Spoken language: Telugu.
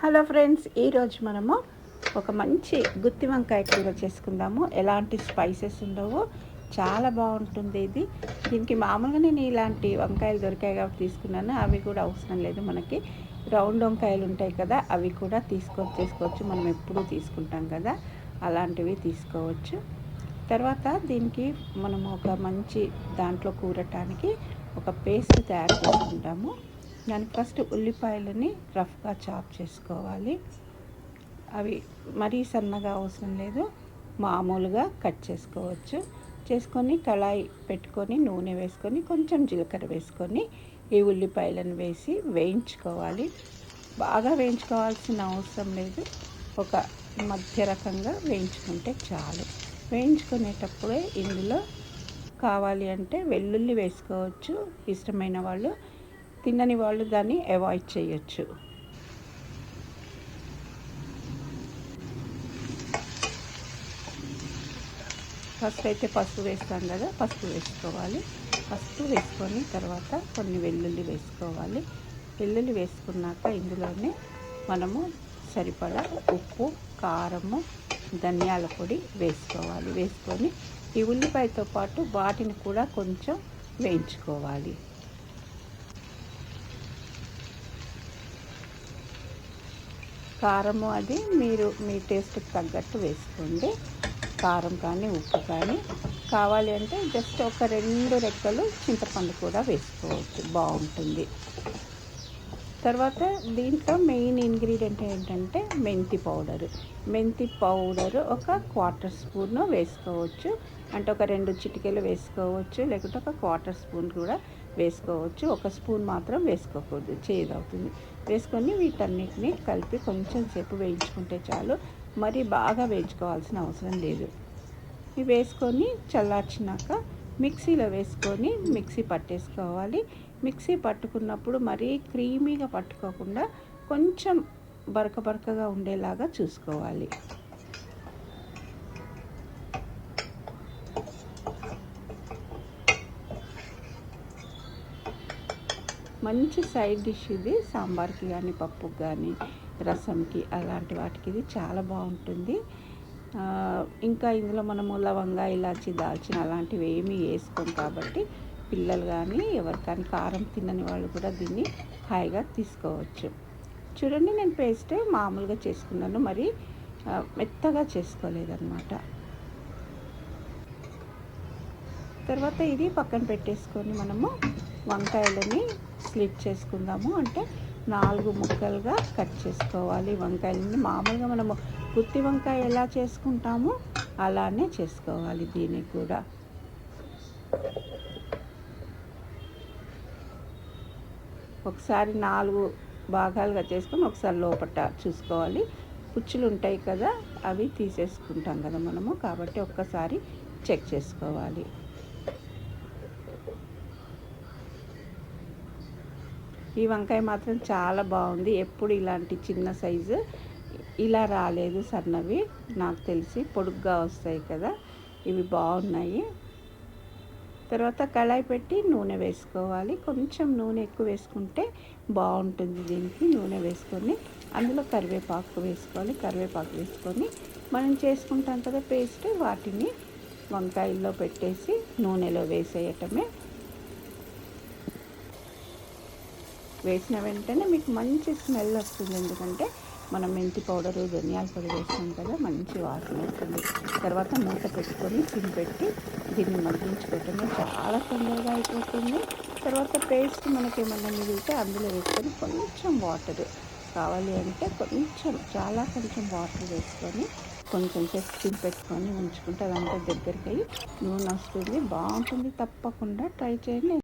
హలో ఫ్రెండ్స్ ఈరోజు మనము ఒక మంచి గుత్తి వంకాయ కూర చేసుకుందాము. ఎలాంటి స్పైసెస్ ఉండవో చాలా బాగుంటుంది ఇది. దీనికి మామూలుగా నేను ఇలాంటి వంకాయలు దొరికాయి కాబట్టి తీసుకున్నాను. అవి కూడా అవసరం లేదు మనకి. రౌండ్ వంకాయలు ఉంటాయి కదా అవి కూడా తీసుకొచ్చేసుకోవచ్చు మనం ఎప్పుడూ తీసుకుంటాం కదా అలాంటివి తీసుకోవచ్చు. తర్వాత దీనికి మనము ఒక మంచి దాంట్లో కూరటానికి ఒక పేస్ట్ తయారు చేసుకుంటాము. దానికి ఫస్ట్ ఉల్లిపాయలని రఫ్గా చాప్ చేసుకోవాలి. అవి మరీ సన్నగా అవసరం లేదు. మామూలుగా కట్ చేసుకోవచ్చు. చేసుకొని కళాయి పెట్టుకొని నూనె వేసుకొని కొంచెం జీలకర్ర వేసుకొని ఈ ఉల్లిపాయలను వేసి వేయించుకోవాలి. బాగా వేయించుకోవాల్సిన అవసరం లేదు. ఒక మధ్య రకంగా వేయించుకుంటే చాలు. వేయించుకునేటప్పుడే ఇందులో కావాలి అంటే వెల్లుల్లి వేసుకోవచ్చు. ఇష్టమైన వాళ్ళు తినని వాళ్ళు దాన్ని అవాయిడ్ చేయొచ్చు. ఫస్ట్ అయితే పసుపు వేస్తాం కదా పసుపు వేసుకోవాలి. పసుపు వేసుకొని తర్వాత కొన్ని వెల్లుల్లి వేసుకోవాలి. వెల్లుల్లి వేసుకున్నాక ఇందులోనే మనము సరిపడా ఉప్పు కారము ధనియాల పొడి వేసుకోవాలి. వేసుకొని ఈ ఉల్లిపాయతో పాటు వాటిని కూడా కొంచెం వేయించుకోవాలి. కారము అది మీరు మీ టేస్ట్కి తగ్గట్టు వేసుకోండి. కారం కానీ ఉప్పు కానీ. కావాలి అంటే జస్ట్ ఒక రెండు రెక్కలు చింతపండు కూడా వేసుకోవచ్చు. బాగుంటుంది. తర్వాత దీంట్లో మెయిన్ ఇంగ్రీడియంట్ ఏంటంటే మెంతి పౌడర్. మెంతి పౌడర్ ఒక క్వార్టర్ స్పూన్ వేసుకోవచ్చు. అంటే ఒక రెండు చిటికెలు వేసుకోవచ్చు. లేకుంటే ఒక క్వార్టర్ స్పూన్ కూడా వేసుకోవచ్చు. ఒక స్పూన్ మాత్రం వేసుకోకూడదు. చేదవుతుంది. వేసుకొని వీటన్నిటిని కలిపి కొంచెం సేపు వేయించుకుంటే చాలు. మరి బాగా వేయించుకోవాల్సిన అవసరం లేదు. ఇవి వేసుకొని చల్లార్చినాక మిక్సీలో వేసుకొని మిక్సీ పట్టేసుకోవాలి. మిక్సీ పట్టుకున్నప్పుడు మరీ క్రీమీగా పట్టుకోకుండా కొంచెం బరక బరకగా ఉండేలాగా చూసుకోవాలి. మంచి సైడ్ డిష్ ఇది. సాంబార్కి కానీ పప్పుకి కానీ రసంకి అలాంటి వాటికి ఇది చాలా బాగుంటుంది. ఇంకా ఇందులో మనము లవంగా ఇలాచి దాల్చిన అలాంటివి ఏమీ వేసుకోం కాబట్టి పిల్లలు కానీ ఎవరికైనా కారం తినని వాళ్ళు కూడా దీన్ని హాయిగా తీసుకోవచ్చు. చూడండి నేను పేస్ట్ మామూలుగా చేసుకున్నాను. మరి మెత్తగా చేసుకోలేదన్నమాట. తర్వాత ఇది పక్కన పెట్టేసుకొని మనము వంకాయలని స్లిప్ చేసుకుందాము. అంటే నాలుగు ముక్కలుగా కట్ చేసుకోవాలి వంకాయలని. మామూలుగా మనము గుత్తి వంకాయ ఎలా చేసుకుంటామో అలానే చేసుకోవాలి దీన్ని కూడా. ఒకసారి నాలుగు భాగాలుగా చేసుకొని ఒకసారి లోపల చూసుకోవాలి. పుచ్చులు ఉంటాయి కదా అవి తీసేసుకుంటాం కదా మనము. కాబట్టి ఒక్కసారి చెక్ చేసుకోవాలి. ఈ వంకాయ మాత్రం చాలా బాగుంది. ఎప్పుడు ఇలాంటి చిన్న సైజు. ఇలా రాలేదు సన్నవి. నాకు తెలిసి పొడుగ్గా వస్తాయి కదా. ఇవి బాగున్నాయి. తర్వాత కళాయి పెట్టి నూనె వేసుకోవాలి. కొంచెం నూనె ఎక్కువ వేసుకుంటే బాగుంటుంది దీనికి నూనె వేసుకొని. అందులో కరివేపాకు వేసుకోవాలి. కరివేపాకు వేసుకొని మనం చేసుకుంటాం కదా పేస్ట్. వాటిని వంకాయల్లో పెట్టేసి నూనెలో వేసేయటమే. వేసిన వెంటనే మీకు మంచి స్మెల్ వస్తుంది. ఎందుకంటే మనం మెంతి పౌడరు ధనియాల పొడి వేస్తాం కదా మంచి వాసన వస్తుంది. తర్వాత మూత పెట్టుకొని తిని పెట్టి దీన్ని మగ్గించుకోవటమే చాలా తొందరగా అయిపోతుంది. తర్వాత పేస్ట్ మనకి ఏమన్నా మిగిలితే అందులో వేసుకొని కొంచెం వాటర్ కావాలి అంటే కొంచెం చాలా కొంచెం వాటర్ వేసుకొని కొంచెం సేపు సిమ్ పెట్టుకొని ఉంచుకుంటే అదంతా దగ్గరికి అయ్యి నూనె వస్తుంది. బాగుంటుంది. తప్పకుండా ట్రై చేయండి.